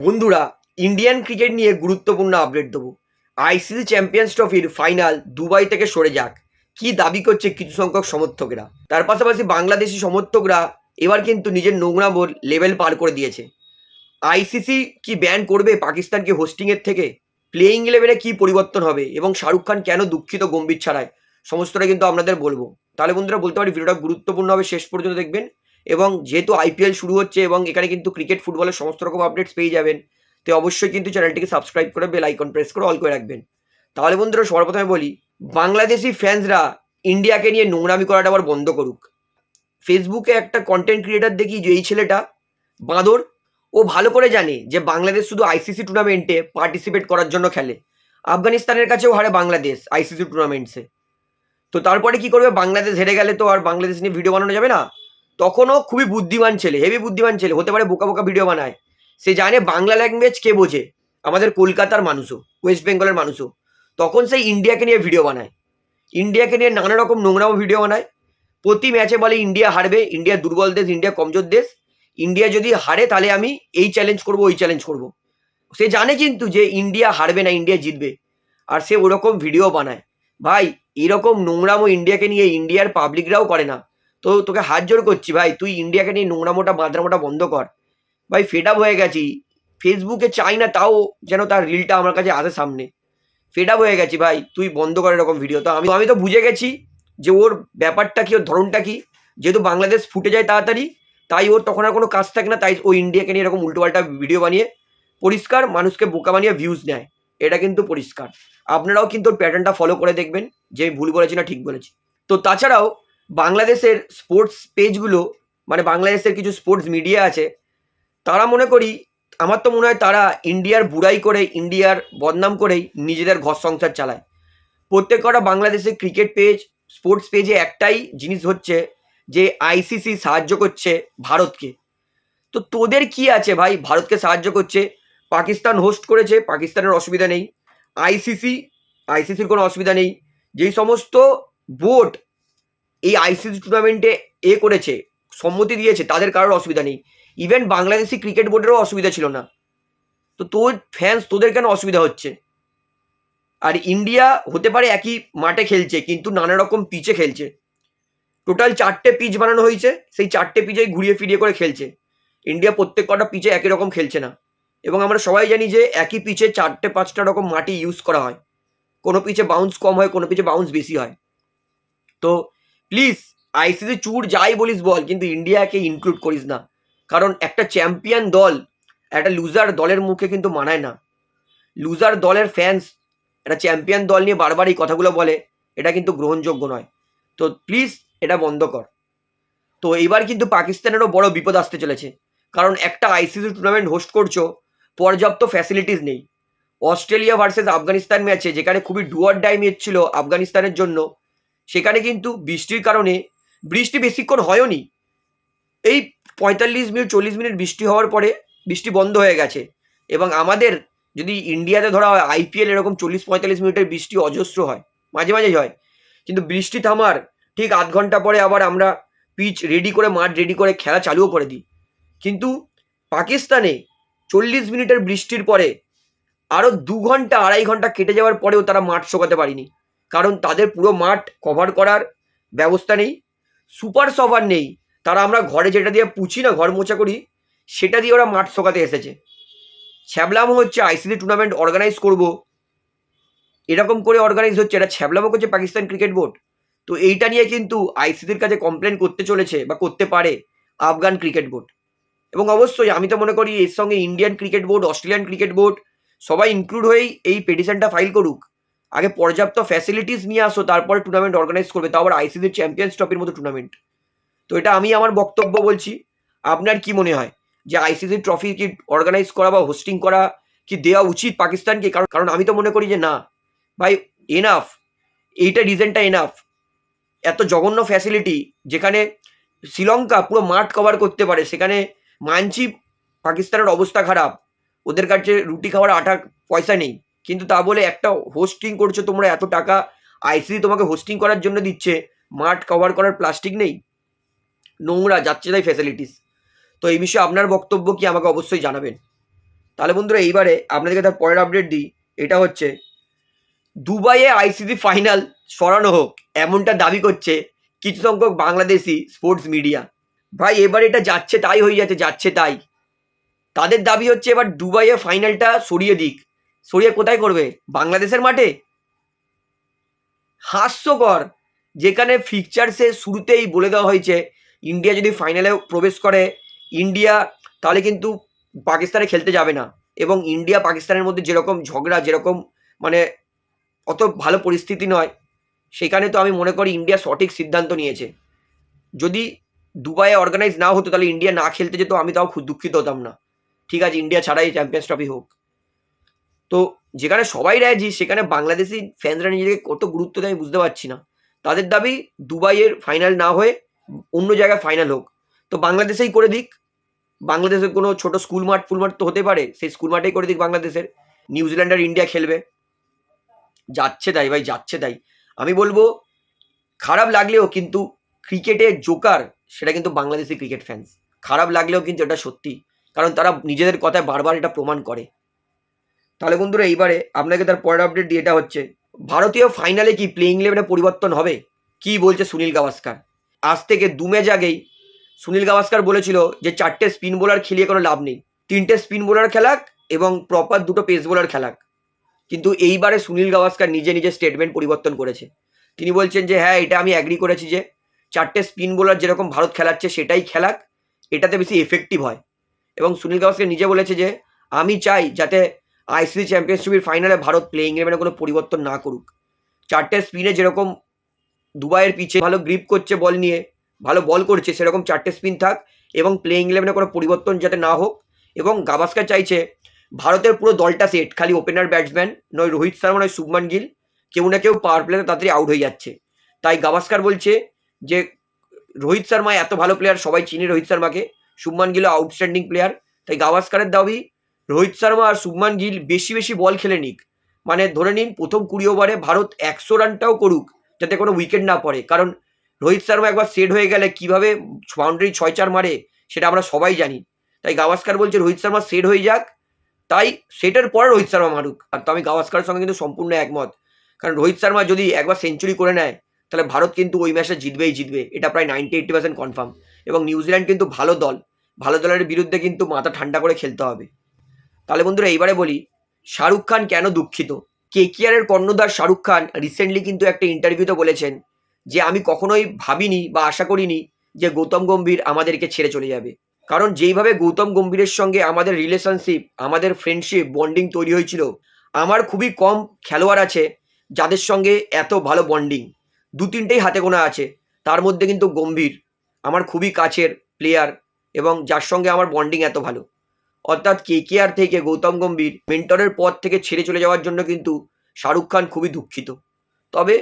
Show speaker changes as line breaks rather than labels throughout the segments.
বন্ধুরা Indian cricket নিয়ে গুরুত্বপূর্ণ আপডেট দেবো। আইসিসি চ্যাম্পিয়ন্স ট্রফির ফাইনাল দুবাই থেকে সরে যাক। কি দাবি করছে কিছু সংখ্যক সমর্থকরা? তার পাশাপাশি বাংলাদেশি সমর্থকরা এবার কিন্তু নিজের নোংরা নোংরামোর লেভেল পার করে দিয়েছে। আইসিসি কি ব্যান করবে পাকিস্তানকে হোস্টিংয়ের থেকে? প্লেয়িং ইলেভেনে কি পরিবর্তন হবে? এবং শাহরুখ খান কেন দুঃখিত গম্ভীর ছাড়ায়? সমস্তটা কিন্তু আপনাদের বলব। তাহলে বন্ধুরা, বলতে পারি, ভিডিওটা গুরুত্বপূর্ণ হবে। শেষ পর্যন্ত দেখবেন। এবং যেহেতু আইপিএল শুরু হচ্ছে এবং এখানে কিন্তু ক্রিকেট ফুটবলের সমস্ত রকম আপডেটস পেয়ে যাবেন, তো অবশ্যই কিন্তু চ্যানেলটিকে সাবস্ক্রাইব করে বেল আইকন প্রেস করে অল করে রাখবেন। তাহলে বন্ধুরা সর্বপ্রথমে বলি, বাংলাদেশি ফ্যান্সরা ইন্ডিয়াকে নিয়ে নোংরামি করাটা আবার বন্ধ করুক। ফেসবুকে একটা কন্টেন্ট ক্রিয়েটার দেখি, যে এই ছেলেটা বাঁদর, ও ভালো করে জানে যে বাংলাদেশ শুধু আইসিসি টুর্নামেন্টে পার্টিসিপেট করার জন্য খেলে। আফগানিস্তানের কাছেও হারে বাংলাদেশ আইসিসি টুর্নামেন্টসে তো তারপরে কি করবে? বাংলাদেশ হেরে গেলে তো আর বাংলাদেশ নিয়ে ভিডিও বানানো যাবে না? তখনও খুবই বুদ্ধিমান ছেলে হেভি বুদ্ধিমান ছেলে, হতে পারে বোকা বোকা ভিডিও বানায়। সে জানে বাংলা ল্যাঙ্গুয়েজ কে বোঝে, আমাদের কলকাতার মানুষও ওয়েস্ট বেঙ্গলের মানুষও। তখন সেই ইন্ডিয়াকে নিয়ে ভিডিও বানায়। ইন্ডিয়াকে নিয়ে নানা রকম নোংরামো ভিডিও বানায়। প্রতি ম্যাচে বলে ইন্ডিয়া হারবে ইন্ডিয়া দুর্বল দেশ ইন্ডিয়া কমজোর দেশ। ইন্ডিয়া যদি হারে, তাহলে আমি এই চ্যালেঞ্জ করব, ওই চ্যালেঞ্জ করব। সে জানে কিন্তু যে ইন্ডিয়া হারবে না ইন্ডিয়া জিতবে। আর সে ওরকম ভিডিও বানায়। ভাই, এরকম নোংরামো ইন্ডিয়াকে নিয়ে ইন্ডিয়ার পাবলিকরাও করে না। তো তোকে হাত জোর করছি ভাই, তুই ইন্ডিয়াকে নিয়ে নোংরামোটা বাঁদরামোটা বন্ধ কর। ভাই ফেড আপ হয়ে গেছি। ফেসবুকে চাই না, তাও যেন তার রিলটা আমার কাছে আসে সামনে। ফেড আপ হয়ে গেছি ভাই, তুই বন্ধ কর এরকম ভিডিও তো আমি আমি তো বুঝে গেছি যে ওর ব্যাপারটা কি, ওর ধরনটা কি। যেহেতু বাংলাদেশ ফুটে যায় তাড়াতাড়ি, তাই ওর তখন আর কোনো কাজ থাকে না, তাই ও ইন্ডিয়াকে নিয়ে এরকম উল্টোপাল্টা ভিডিও বানিয়ে পরিষ্কার, মানুষকে বোকা বানিয়ে ভিউজ নেয়। এটা কিন্তু পরিষ্কার। আপনারাও কিন্তু ওর প্যাটার্নটা ফলো করে দেখবেন, যে ভুল বলেছি না ঠিক বলেছি। তো তাছাড়াও বাংলাদেশের স্পোর্টস পেজগুলো মানে বাংলাদেশের কিছু স্পোর্টস মিডিয়া আছে, তারা মনে করি, আমার তো মনে হয় তারা ইন্ডিয়ার বুড়াই করে ইন্ডিয়ার বদনাম করেই নিজেদের ঘর সংসার চালায়। প্রত্যেক কটা বাংলাদেশের ক্রিকেট পেজ স্পোর্টস পেজে একটাই জিনিস হচ্ছে যে আইসিসি সাহায্য করছে ভারতকে। তো তোদের কি আছে ভাই? ভারতকে সাহায্য করছে, পাকিস্তান হোস্ট করেছে, পাকিস্তানের অসুবিধা নেই। আইসিসি আইসিসির কোনো অসুবিধা নেই। যেই সমস্ত বোর্ড এই আইসিসি টুর্নামেন্টে এ করেছে, সম্মতি দিয়েছে, তাদের কারোর অসুবিধা নেই। ইভেন বাংলাদেশি ক্রিকেট বোর্ডেরও অসুবিধা ছিল না। তো তোর ফ্যান্স তোদের কেন অসুবিধা হচ্ছে? আর ইন্ডিয়া হতে পারে একই মাঠে খেলছে, কিন্তু নানা রকম পিচে খেলছে। টোটাল চারটে পিচ বানানো হয়েছে, সেই চারটে পিচেই ঘুরিয়ে ফিরিয়ে করে খেলছে। ইন্ডিয়া প্রত্যেক কটা পিচে একই রকম খেলছে না। এবং আমরা সবাই জানি যে একই পিচে চারটে পাঁচটা রকম মাটি ইউজ করা হয়। কোনো পিচে বাউন্স কম হয়, কোনো পিচে বাউন্স বেশি হয়। তো প্লিজ আইসিসি চুর যাই বলিস বল, কিন্তু ইন্ডিয়াকে ইনক্লুড করিস না। কারণ একটা চ্যাম্পিয়ন দল, একটা লুজার দলের মুখে কিন্তু মানায় না। লুজার দলের ফ্যান্স একটা চ্যাম্পিয়ন দল নিয়ে বারবার এই কথাগুলো বলে, এটা কিন্তু গ্রহণযোগ্য নয়। তো প্লিজ এটা বন্ধ কর। তো এবার কিন্তু পাকিস্তানেরও বড় বিপদ আসতে চলেছে। কারণ একটা আইসিসি টুর্নামেন্ট হোস্ট করছ, পর্যাপ্ত ফ্যাসিলিটিস নেই। অস্ট্রেলিয়া ভার্সেস আফগানিস্তান ম্যাচে যেখানে খুবই ডুয়ার ডাই ম্যাচ ছিল আফগানিস্তানের জন্য সেখানে কিন্তু বৃষ্টির কারণে বৃষ্টি বেশিক্ষণ হয়ওনি এই পঁয়তাল্লিশ মিনিট, চল্লিশ মিনিট বৃষ্টি হওয়ার পরে বৃষ্টি বন্ধ হয়ে গেছে এবং আমাদের যদি ইন্ডিয়াতে ধরা হয় আইপিএল এরকম চল্লিশ, পঁয়তাল্লিশ মিনিটের বৃষ্টি অজস্র হয়, মাঝে মাঝেই হয়। কিন্তু বৃষ্টি থামার ঠিক আধ ঘণ্টা পরে আবার আমরা পিচ রেডি করে, মাঠ রেডি করে, খেলা চালুও করে দিই। কিন্তু পাকিস্তানে চল্লিশ মিনিটের বৃষ্টির পরে আরও দু ঘণ্টা, আড়াই ঘণ্টা কেটে যাওয়ার পরেও তারা মাঠ শোকাতে পারেনি। কারণ তাদের পুরো মাঠ কভার করার ব্যবস্থা নেই। সুপার সভার নেই। তারা আমরা ঘরে যেটা দিয়ে পুছি না, ঘর মোছা করি, সেটা দিয়ে ওরা মাঠ শোকাতে এসেছে। ছ্যাবলামো হচ্ছে আইসিসি টুর্নামেন্ট অর্গানাইজ করব। এরকম করে অর্গানাইজ হচ্ছে। এটা ছ্যাবলামো করছে পাকিস্তান ক্রিকেট বোর্ড তো এইটা নিয়ে কিন্তু আইসিসির কাছে কমপ্লেন করতে চলেছে বা করতে পারে আফগান ক্রিকেট বোর্ড এবং অবশ্যই আমি তো মনে করি এর সঙ্গে Indian cricket board Australian cricket board সবাই ইনক্লুড হয়েই এই পিটিশনটা ফাইল করুক। আগে পর্যাপ্ত ফ্যাসিলিটিস নিয়ে আসো, তারপরে টুর্নামেন্ট অর্গানাইজ করবে, তাও আবার আইসিসির চ্যাম্পিয়ন্স ট্রফির মতো টুর্নামেন্ট তো এটা আমি আমার বক্তব্য বলছি। আপনার কি মনে হয় যে আইসিসি ট্রফি কি অর্গানাইজ করা বা হোস্টিং করা কি দেওয়া উচিত পাকিস্তানকে? কারণ কারণ আমি তো মনে করি যে না। ভাই এনাফ এইটা রিজনটা এনাফ এত জঘন্য ফ্যাসিলিটি যেখানে শ্রীলঙ্কা পুরো মাঠ কভার করতে পারে, সেখানে মানছি পাকিস্তানের অবস্থা খারাপ। ওদের কাছে রুটি খাওয়ার আটা পয়সা নেই। কিন্তু তা বলে একটা হোস্টিং করছ তোমরা, এত টাকা আইসিসি তোমাকে হোস্টিং করার জন্য দিচ্ছে। মাঠ কভার করার প্লাস্টিক নেই। নোংরা, যাচ্ছে তাই ফ্যাসিলিটিস তো এই বিষয়ে আপনার বক্তব্য কি আমাকে অবশ্যই জানাবেন। তাহলে বন্ধুরা, এইবারে আপনাদেরকে তার পরের আপডেট দিই। এটা হচ্ছে, দুবাইয়ে আইসিসি ফাইনাল সরানো হোক, এমনটা দাবি করছে কিছু সংখ্যক বাংলাদেশি স্পোর্টস মিডিয়া ভাই, এবার এটা যাচ্ছে তাই হয়ে যাচ্ছে যাচ্ছে তাই। তাদের দাবি হচ্ছে এবার দুবাইয়ে ফাইনালটা সরিয়ে দিক। সরিয়ে কোথায় করবে? বাংলাদেশের মাঠে? হাস্যকর। যেখানে ফিকচার্সে শুরুতেই বলে দেওয়া হয়েছে, ইন্ডিয়া যদি ফাইনালে প্রবেশ করে, ইন্ডিয়া তাহলে কিন্তু পাকিস্তানে খেলতে যাবে না। এবং ইন্ডিয়া পাকিস্তানের মধ্যে যেরকম ঝগড়া, যেরকম মানে অত ভালো পরিস্থিতি নয়, সেখানে তো আমি মনে করি ইন্ডিয়া সঠিক সিদ্ধান্ত নিয়েছে। যদি দুবাইয়ে অর্গানাইজ না হতো, তাহলে ইন্ডিয়া না খেলতে যেত, আমি তাও খুব দুঃখিত হতাম না। ঠিক আছে, ইন্ডিয়া ছাড়াই চ্যাম্পিয়ন্স ট্রফি হোক। তো যেখানে সবাই রাজি, সেখানে বাংলাদেশি ফ্যান্সরা নিজেদেরকে কত গুরুত্ব দেয় আমি বুঝতে পারছি না। তাদের দাবি দুবাইয়ের ফাইনাল না হয়ে অন্য জায়গায় ফাইনাল হোক। তো বাংলাদেশেই করে দিক। বাংলাদেশের কোনো ছোট স্কুল মাঠ ফুল মাঠ তো হতে পারে। সেই স্কুল মাঠেই করে দিক বাংলাদেশের। নিউজিল্যান্ড আর ইন্ডিয়া খেলবে। যাচ্ছে তাই ভাই, যাচ্ছে তাই। আমি বলব, খারাপ লাগলেও কিন্তু ক্রিকেটের জোকার সেটা কিন্তু বাংলাদেশি ক্রিকেট ফ্যান্স খারাপ লাগলেও কিন্তু এটা সত্যি। কারণ তারা নিজেদের কথায় বারবার এটা প্রমাণ করে। তাহলে বন্ধুরা এইবারে আপনাকে তার পরের আপডেট দিয়ে এটা হচ্ছে, ভারতীয় ফাইনালে কি প্লেইং ইলেভেনে পরিবর্তন হবে? কি বলছে সুনীল গাভাস্কার? আজ থেকে দু ম্যাচ আগেই সুনীল গাভাস্কার বলেছিল যে চারটে স্পিন বোলার খেলিয়ে কোনো লাভ নেই। তিনটে স্পিন বোলার খেলাক এবং প্রপার দুটো পেস বোলার খেলাক। কিন্তু এইবারে সুনীল গাভাস্কার নিজে নিজে স্টেটমেন্ট পরিবর্তন করেছে। তিনি বলছেন যে হ্যাঁ এটা আমি অ্যাগ্রি করেছি যে চারটে স্পিন বোলার যেরকম ভারত খেলাচ্ছে সেটাই খেলাক, এটাতে বেশি এফেক্টিভ হয়। এবং সুনীল গাভাস্কার নিজে বলেছে যে, আমি চাই যাতে আইসিসি চ্যাম্পিয়ন্স ট্রফির ফাইনালে ভারত প্লেইং ইলেভেনে কোনো পরিবর্তন না করুক। চারটে স্পিনে যেরকম দুবাইয়ের পিছে ভালো গ্রিপ করছে বল নিয়ে, ভালো বল করছে, সেরকম চারটে স্পিন থাক এবং প্লেইং ইলেভেনে কোনো পরিবর্তন যাতে না হোক। এবং গাভাস্কার চাইছে, ভারতের পুরো দলটা সেট খালি ওপেনার ব্যাটসম্যান নয় রোহিত শর্মা নয় শুভমান গিল, কেউ না কেউ পাওয়ার প্লেতে তাড়াতাড়ি আউট হয়ে যাচ্ছে। তাই গাভাস্কার বলছে যে, রোহিত শর্মা এত ভালো প্লেয়ার সবাই চিনি রোহিত শর্মাকে, শুভমান গিলও আউটস্ট্যান্ডিং প্লেয়ার তাই গাভাস্কারের দাবি রোহিত শর্মা আর শুভমান গিল বেশি বেশি বল খেলে নিক। মানে ধরে নিন প্রথম কুড়ি ওভারে ভারত একশো রানটাও করুক, যাতে কোনো উইকেট না পড়ে। কারণ রোহিত শর্মা একবার সেট হয়ে গেলে কীভাবে বাউন্ডারি ছয় চার মারে, সেটা আমরা সবাই জানি। তাই গাভাস্কার বলছে রোহিত শর্মা সেট হয়ে যাক। তাই সেটার পরে রোহিত শর্মা মারুক। আর তো আমি গাভাস্কারের সঙ্গে কিন্তু সম্পূর্ণ একমত। কারণ রোহিত শর্মা যদি একবার সেঞ্চুরি করে নেয়, তাহলে ভারত কিন্তু ওই ম্যাচে জিতবেই জিতবে। এটা প্রায় নাইনটি এইটটি পার্সেন্ট কনফার্ম এবং নিউজিল্যান্ড কিন্তু ভালো দল। ভালো দলের বিরুদ্ধে কিন্তু মাথা ঠান্ডা করে খেলতে হবে। তাহলে বন্ধুরা এইবারে বলি, শাহরুখ খান কেন দুঃখিত? কেকিআরের কর্ণধার শাহরুখ খান রিসেন্টলি কিন্তু একটা ইন্টারভিউতে বলেছেন যে, আমি কখনোই ভাবিনি বা আশা করিনি যে গৌতম গম্ভীর আমাদেরকে ছেড়ে চলে যাবে। কারণ যেইভাবে গৌতম গম্ভীরের সঙ্গে আমাদের রিলেশনশিপ আমাদের ফ্রেন্ডশিপ বন্ডিং তৈরি হয়েছিল, আমার খুবই কম খেলোয়াড় আছে যাদের সঙ্গে এত ভালো বন্ডিং দু তিনটেই হাতে গোনা আছে, তার মধ্যে কিন্তু গম্ভীর, আমার খুবই কাছের প্লেয়ার এবং যার সঙ্গে আমার বন্ডিং এত ভালো। অর্থাৎ কেকেআর থেকে গৌতম গম্ভীর মেন্টরের পদ থেকে ছেড়ে চলে যাওয়ার জন্য কিন্তু শাহরুখ খান খুবই দুঃখিত। তবে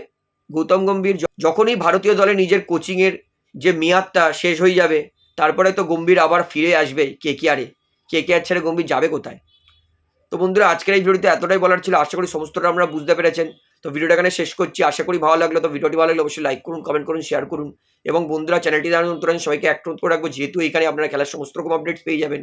গৌতম গম্ভীর যখনই ভারতীয় দলে নিজের কোচিংয়ের যে মেয়াদটা শেষ হয়ে যাবে, তারপরে তো গম্ভীর আবার ফিরে আসবে কেকেআরে। কেকেআর ছেড়ে গম্ভীর যাবে কোথায়? তো বন্ধুরা, আজকের এই ভিডিওতে এতটাই বলার ছিল। আশা করি সমস্তটা আমরা বুঝতে পেরেছেন। তো ভিডিওটা এখানে শেষ করছি। আশা করি ভালো লাগল। তো ভিডিওটি ভালো লাগলে অবশ্যই লাইক করুন কমেন্ট করুন শেয়ার করুন। এবং বন্ধুরা, চ্যানেলটি জানান সবাইকে অ্যাক্ট করে রাখব। যেহেতু এখানে আপনারা খেলার সমস্ত রকম আপডেটস পেয়ে যাবেন।